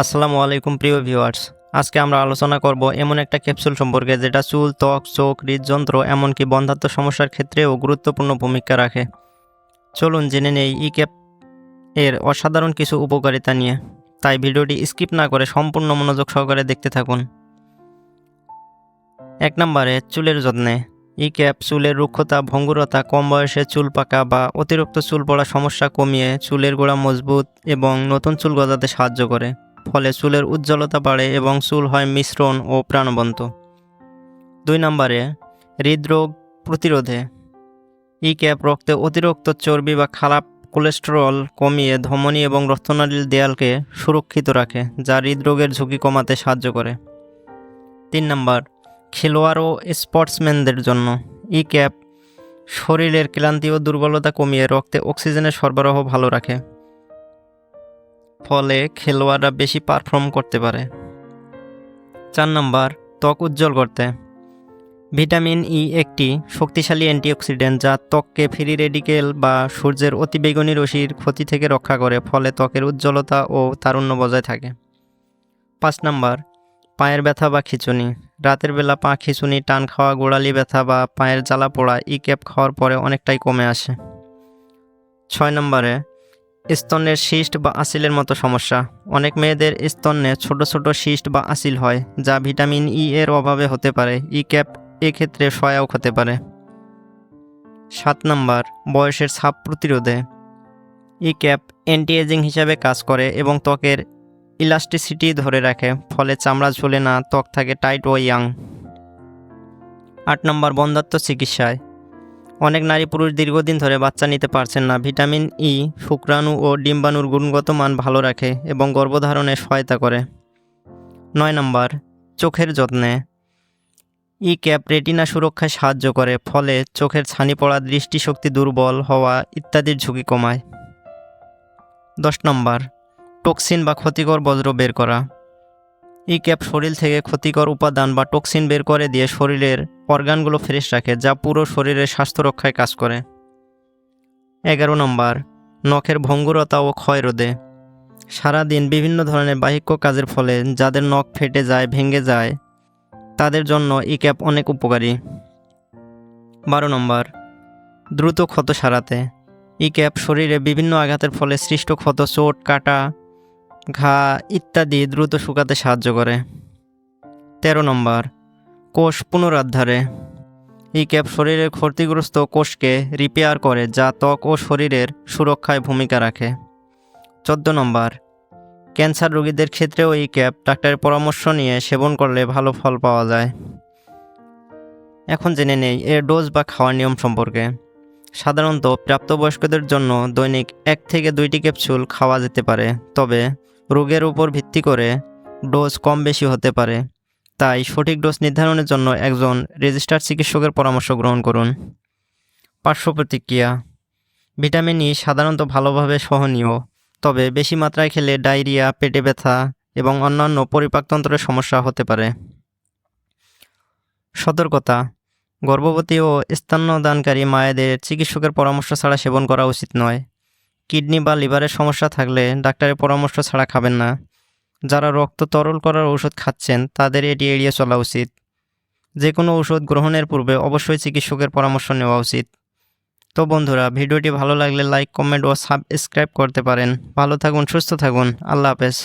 আসসালামু আলাইকুম, প্রিয় ভিউয়ার্স। আজকে আমরা আলোচনা করব এমন একটা ক্যাপসুল সম্পর্কে যেটা চুল, ত্বক, চোখ, হৃদযন্ত্র, এমনকি বন্ধাত্ম সমস্যার ক্ষেত্রেও গুরুত্বপূর্ণ ভূমিকা রাখে। চলুন জেনে নেই ই ক্যাপ এর অসাধারণ কিছু উপকারিতা নিয়ে। তাই ভিডিওটি স্কিপ না করে সম্পূর্ণ মনোযোগ সহকারে দেখতে থাকুন। এক নম্বরে, চুলের যত্নে। ই ক্যাপ চুলের রুক্ষতা, ভঙ্গুরতা, কম বয়সে চুল পাকা বা অতিরিক্ত চুল পড়া সমস্যা কমিয়ে চুলের গোড়া মজবুত এবং নতুন চুল গজাতে সাহায্য করে। ফলে চুলের উজ্জ্বলতা বাড়ে এবং চুল হয় মিশ্রণ ও প্রাণবন্ত। দুই নম্বরে, হৃদরোগ প্রতিরোধে। ই ক্যাপ রক্তে অতিরিক্ত চর্বি বা খারাপ কোলেস্টেরল কমিয়ে ধমনী এবং রক্তনালীর দেয়ালকে সুরক্ষিত রাখে, যা হৃদরোগের ঝুঁকি কমাতে সাহায্য করে। তিন নম্বর, খেলোয়াড় ও স্পোর্টসম্যানদের জন্য। ই ক্যাপ শরীরের ক্লান্তি ও দুর্বলতা কমিয়ে রক্তে অক্সিজেনের সরবরাহ ভালো রাখে। ফলে খেলোয়াড়রা বেশি পারফর্ম করতে পারে। চার নম্বর, ত্বক উজ্জ্বল করতে। ভিটামিন ই একটি শক্তিশালী অ্যান্টিঅক্সিডেন্ট যা ত্বককে ফ্রি রেডিকেল বা সূর্যের অতিবেগুনি রশ্মির ক্ষতি থেকে রক্ষা করে, ফলে ত্বকের উজ্জ্বলতা ও তারুণ্য বজায় থাকে। পাঁচ নম্বর, পায়ের ব্যথা বা খিচুনি। রাতের বেলা পা খিচুনি, টান খাওয়া, গোড়ালি ব্যথা বা পায়ের জ্বালা পোড়া, ই ক্যাপ খাওয়ার পরে অনেকটাই কমে আসে। ছয় নম্বরে স্তনের সিস্ট বা আসিলের মতো সমস্যা। অনেক মেয়েদের স্তনে ছোট ছোট সিস্ট বা আসিল হয়, যা ভিটামিন ই এর অভাবে হতে পারে ই ক্যাপ এক্ষেত্রে সহায়ক হতে পারে। সাত নম্বর, বয়সের ছাপ প্রতিরোধে। ই ক্যাপ অ্যান্টি এজিং হিসাবে কাজ করে এবং ত্বকের ইলাস্টিসিটি ধরে রাখে, ফলে চামড়া ঝুলে না, ত্বক থাকে টাইট ও ইয়াং আট নম্বর, বন্ধাত্ম চিকিৎসায়। অনেক নারী পুরুষ দীর্ঘদিন ধরে বাচ্চা নিতে পারছেন না। ভিটামিন ই, শুক্রাণু ও ডিম্বাণুর গুণগত মান ভালো রাখে এবং গর্ভধারণে সহায়তা করে। নয় নম্বর, চোখের যত্নে। ই ক্যাপ রেটিনা সুরক্ষায় সাহায্য করে, ফলে চোখের ছানি পড়া, দৃষ্টিশক্তি দুর্বল হওয়া ইত্যাদির ঝুঁকি কমায়। দশ নম্বর, টক্সিন বা ক্ষতিকর বজ্র বের করা। ই ক্যাপ শরীর থেকে ক্ষতিকর উপাদান বা টক্সিন বের করে দিয়ে শরীরের অর্গানগুলো ফ্রেশ রাখে, যা পুরো শরীরের স্বাস্থ্য রক্ষায় কাজ করে। এগারো নম্বর, নখের ভঙ্গুরতা ও ক্ষয় রোধে। সারাদিন বিভিন্ন ধরনের বাহিক্য কাজের ফলে যাদের নখ ফেটে যায়, ভেঙে যায়, তাদের জন্য ই ক্যাপ অনেক উপকারী। বারো নম্বর, দ্রুত ক্ষত সারাতে। ই ক্যাপ শরীরে বিভিন্ন আঘাতের ফলে সৃষ্ট ক্ষত, চোট, কাটা ঘা ইত্যাদি দ্রুত শুকাতে সাহায্য করে। তেরো নম্বর, কোষ পুনরুদ্ধারে। এই ক্যাপ শরীরের ক্ষতিগ্রস্ত কোষকে রিপেয়ার করে যা ত্বক ও শরীরের সুরক্ষায় ভূমিকা রাখে। চোদ্দ নম্বর, ক্যান্সার রোগীদের ক্ষেত্রেও এই ক্যাপ ডাক্তারের পরামর্শ নিয়ে সেবন করলে ভালো ফল পাওয়া যায়। এখন জেনে নেই এর ডোজ বা খাওয়ার নিয়ম সম্পর্কে। সাধারণত প্রাপ্তবয়স্কদের জন্য দৈনিক এক থেকে দুইটি ক্যাপসুল খাওয়া যেতে পারে, তবে রোগের উপর ভিত্তি করে ডোজ কম বেশি হতে পারে। তাই সঠিক ডোজ নির্ধারণের জন্য একজন রেজিস্টার্ড চিকিৎসকের পরামর্শ গ্রহণ করুন। পার্শ্ব প্রতিক্রিয়া ভিটামিন ই সাধারণত ভালোভাবে সহনীয়, তবে বেশি মাত্রায় খেলে ডায়রিয়া, পেটে ব্যথা এবং অন্যান্য পরিপাকতন্ত্রের সমস্যা হতে পারে। সতর্কতা। গর্ভবতী ও স্তন্যদানকারী মায়েদের চিকিৎসকের পরামর্শ ছাড়া সেবন করা উচিত নয়। কিডনি বা লিভারের সমস্যা থাকলে ডাক্তারের পরামর্শ ছাড়া খাবেন না। যারা রক্ত তরল করার ওষুধ খাচ্ছেন, তাদের এটি এড়িয়ে চলা উচিত। যে কোনো ওষুধ গ্রহণের পূর্বে অবশ্যই চিকিৎসকের পরামর্শ নেওয়া উচিত। তো বন্ধুরা, ভিডিওটি ভালো লাগলে লাইক, কমেন্ট ও সাবস্ক্রাইব করতে পারেন। ভালো থাকুন, সুস্থ থাকুন। আল্লাহ হাফেজ।